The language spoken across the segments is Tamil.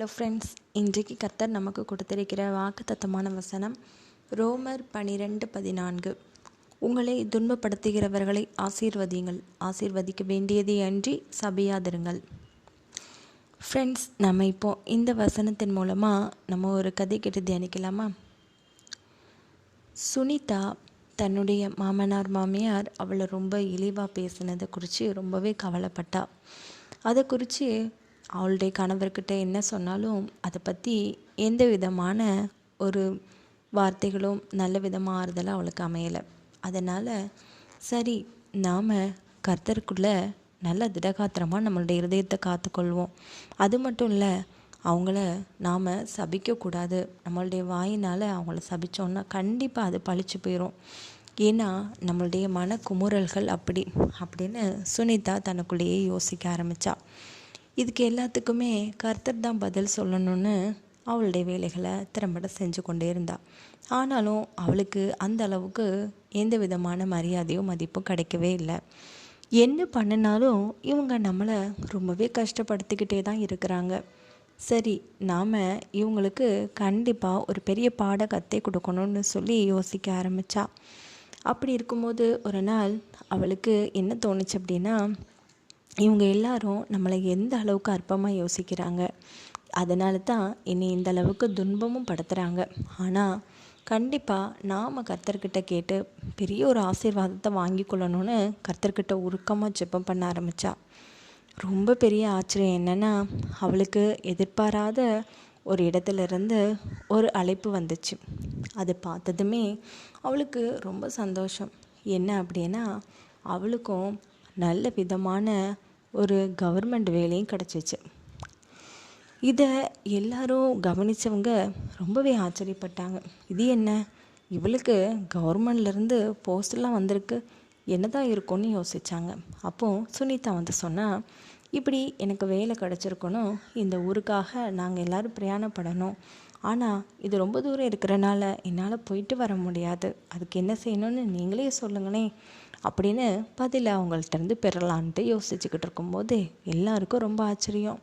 ஹலோ ஃப்ரெண்ட்ஸ் இன்றைக்கு கத்தர் நமக்கு கொடுத்திருக்கிற வாக்குத்தத்தமான வசனம் ரோமர் பனிரெண்டு பதினான்கு. உங்களை துன்பப்படுத்துகிறவர்களை ஆசீர்வதியுங்கள். ஆசீர்வதிக்க வேண்டியதே அன்றி சபையாதிருங்கள். ஃப்ரெண்ட்ஸ் நம்ம இப்போ இந்த வசனத்தின் மூலமாக நம்ம ஒரு கதை கேட்டு தியானிக்கலாமா? சுனிதா தன்னுடைய மாமனார் மாமியார் அவளை ரொம்ப இழிவாக பேசினதை குறித்து ரொம்பவே கவலைப்பட்டா. அதை குறித்து அவளுடைய கணவர்கிட்ட என்ன சொன்னாலும் அதை பற்றி எந்த விதமான ஒரு வார்த்தைகளும் நல்ல விதமாக ஆறுதலாக அவளுக்கு அமையலை. அதனால் சரி நாம் கர்த்தருக்குள்ளே நல்ல திடகாத்திரமாக நம்மளுடைய இருதயத்தை காத்துக்கொள்வோம். அது மட்டும் இல்லை அவங்கள நாம் சபிக்கக்கூடாது நம்மளுடைய வாயினால் அவங்கள சபித்தோன்னா கண்டிப்பாக அது பழிச்சு போயிடும் ஏன்னா நம்மளுடைய மன குமுறல்கள் அப்படி அப்படின்னு சுனிதா தனக்குள்ளேயே யோசிக்க ஆரம்பித்தா இதுக்கு எல்லாத்துக்குமே கர்த்தர் தான் பதில் சொல்லணும்னு அவளுடைய வேலைகளை திறம்பட செஞ்சு கொண்டே இருந்தாள் ஆனாலும் அவளுக்கு அந்த அளவுக்கு எந்த விதமான மரியாதையும் மதிப்பும் கிடைக்கவே இல்லை. என்ன பண்ணினாலும் இவங்க நம்மளை ரொம்பவே கஷ்டப்படுத்திக்கிட்டே தான் இருக்கிறாங்க. சரி நாம் இவங்களுக்கு கண்டிப்பாக ஒரு பெரிய பாட கத்தை கொடுக்கணும்னு சொல்லி யோசிக்க ஆரம்பித்தா அப்படி இருக்கும்போது ஒரு நாள் அவளுக்கு என்ன தோணுச்சு அப்படின்னா இவங்க எல்லாரும் நம்மளை எந்த அளவுக்கு அற்பமாக யோசிக்கிறாங்க அதனால தான் என்னை இந்த அளவுக்கு துன்பமும் படுத்துகிறாங்க ஆனால் கண்டிப்பாக நாம் கர்த்தர்கிட்ட கேட்டு பெரிய ஒரு ஆசீர்வாதத்தை வாங்கி கொள்ளணும்னு கர்த்தர்கிட்ட உருக்கமாக ஜெபம் பண்ண ஆரம்பித்தா ரொம்ப பெரிய ஆச்சரியம் என்னென்னா அவளுக்கு எதிர்பாராத ஒரு இடத்துலேருந்து ஒரு அழைப்பு வந்துச்சு. அது பார்த்ததுமே அவளுக்கு ரொம்ப சந்தோஷம். என்ன அப்படின்னா அவளுக்கும் நல்ல விதமான ஒரு கவர்மெண்ட் வேலையும் கிடச்சிச்சு. இதை எல்லாரும் கவனித்தவங்க ரொம்பவே ஆச்சரியப்பட்டாங்க. இது என்ன? இவளுக்கு கவர்மெண்ட்லேருந்து போஸ்டெல்லாம் வந்திருக்கு. என்னதான் இருக்கும்னு யோசித்தாங்க அப்போது சுனிதா வந்து சொன்னால் இப்படி எனக்கு வேலை கிடச்சிருக்கணும். இந்த ஊருக்காக நாங்கள் எல்லோரும் பிரயாணப்படணும். ஆனால் இது ரொம்ப தூரம் இருக்கிறனால என்னால் போயிட்டு வர முடியாது. அதுக்கு என்ன செய்யணும்னு நீங்களே சொல்லுங்களேன். அப்படின்னு பதில் அவங்கள்ட்டேருந்து பெறலான்ட்டு யோசிச்சுக்கிட்டு இருக்கும்போது எல்லாருக்கும் ரொம்ப ஆச்சரியம்.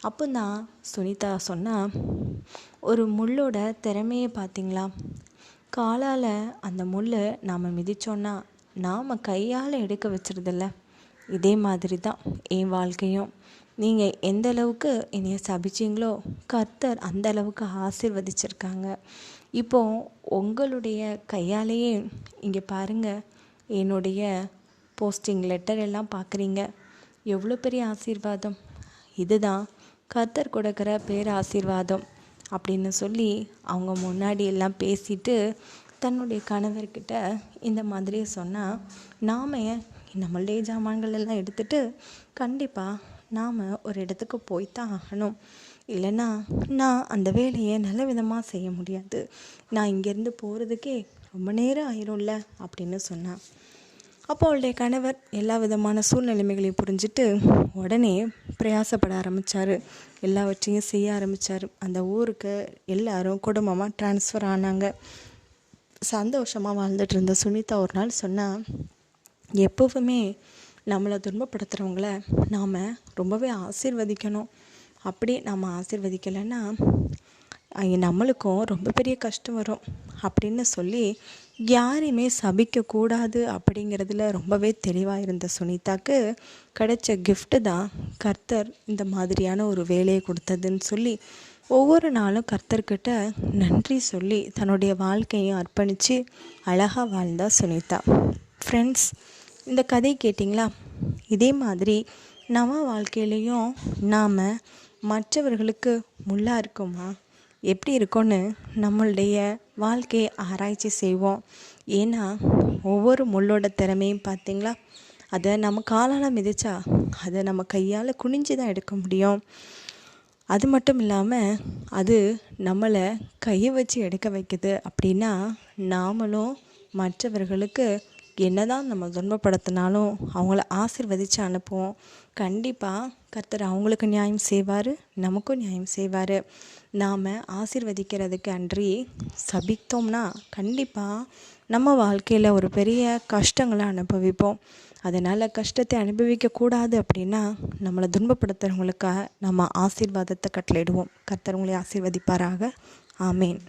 அப்போ தான் சுனிதா சொன்னால் ஒரு முள்ளோட திறமையை பார்த்தீங்களா? காலால் அந்த முள்ளை நாம் மிதித்தோன்னா நாம் கையால் எடுக்க வச்சிருதில்ல? இதே மாதிரி தான் என் வாழ்க்கையும். நீங்கள் எந்த அளவுக்கு என்னைய சபிச்சிங்களோ கர்த்தர் அந்த அளவுக்கு ஆசிர்வதிச்சிருக்காங்க. இப்போ உங்களுடைய கையாலேயே இங்கே பாருங்கள் என்னுடைய போஸ்டிங் லெட்டர் எல்லாம் பார்க்குறீங்க எவ்வளோ பெரிய ஆசீர்வாதம்? இதுதான். கர்த்தர் கொடுக்குற பேர் ஆசீர்வாதம் அப்படின்னு சொல்லி அவங்க முன்னாடி எல்லாம் பேசிட்டு தன்னுடைய கணவர்கிட்ட இந்த மாதிரி சொன்னால் நாம் நம்மளுடைய ஜாமான்கள் எல்லாம் எடுத்துகிட்டு கண்டிப்பாக நாம் ஒரு இடத்துக்கு போய்த்தான் ஆகணும். இல்லைன்னா நான் அந்த வேலையை நல்ல விதமாக செய்ய முடியாது. நான் இங்கேருந்து போகிறதுக்கே ரொம்ப நேரம் ஆயிரும்ல அப்படின்னு சொன்னான் அப்போ அவளுடைய கணவர் எல்லா விதமான சூழ்நிலைமைகளையும் புரிஞ்சுட்டு உடனே பிரயாசப்பட ஆரம்பித்தார் எல்லாவற்றையும் செய்ய ஆரம்பித்தார் அந்த ஊருக்கு எல்லாரும் குடும்பமாக டிரான்ஸ்ஃபர் ஆனாங்க. சந்தோஷமாக வாழ்ந்துட்டு இருந்த சுனிதா ஒரு நாள் சொன்னால் எப்போவுமே நம்மளை துன்பப்படுத்துகிறவங்கள நாம் ரொம்பவே ஆசீர்வதிக்கணும். அப்படி நம்ம ஆசீர்வதிக்கலைன்னா நம்மளுக்கும் ரொம்ப பெரிய கஷ்டம் வரும். அப்படின்னு சொல்லி யாரையுமே சபிக்கக்கூடாது அப்படிங்கிறதுல ரொம்பவே தெளிவாக இருந்த சுனிதாக்கு கிடைச்ச கிஃப்ட்டு தான் கர்த்தர் இந்த மாதிரியான ஒரு வேலையை கொடுத்ததுன்னு சொல்லி ஒவ்வொரு நாளும் கர்த்தர்கிட்ட நன்றி சொல்லி தன்னுடைய வாழ்க்கையை அர்ப்பணித்து அழகாக வாழ்ந்தா சுனிதா. ஃப்ரெண்ட்ஸ் இந்த கதை கேட்டிங்களா? இதே மாதிரி நம்ம வாழ்க்கையிலையும் நாம் மற்றவர்களுக்கு முள்ளாக இருக்குமா? எப்படி இருக்கோன்னு நம்மளுடைய வாழ்க்கையை ஆராய்ச்சி செய்வோம். ஏன்னா ஒவ்வொரு முள்ளோட திறமையும் பார்த்திங்களா? அதை நம்ம காலால் மிதிச்சா அதை நம்ம கையால் குனிஞ்சு தான் எடுக்க முடியும். அது மட்டும் இல்லாமல் அது நம்மளை கையை வச்சு எடுக்க வைக்குது அப்படின்னா நாமளும் மற்றவர்களுக்கு என்னதான் நம்ம துன்பப்படுத்தினாலும் அவங்கள ஆசிர்வதித்து அனுப்புவோம். கண்டிப்பாக கர்த்தர் அவங்களுக்கு நியாயம் செய்வார் நமக்கும் நியாயம் செய்வார். நாம் ஆசிர்வதிக்கிறதுக்கு அன்றி சபித்தோம்னா கண்டிப்பாக நம்ம வாழ்க்கையில் ஒரு பெரிய கஷ்டங்களை அனுபவிப்போம். அதனால் கஷ்டத்தை அனுபவிக்கக்கூடாது அப்படின்னா நம்மளை துன்பப்படுத்துகிறவங்களுக்காக நம்ம ஆசீர்வாதத்தை கட்டளையிடுவோம். கர்த்தர் உங்களை ஆசீர்வதிப்பாராக. ஆமேன்.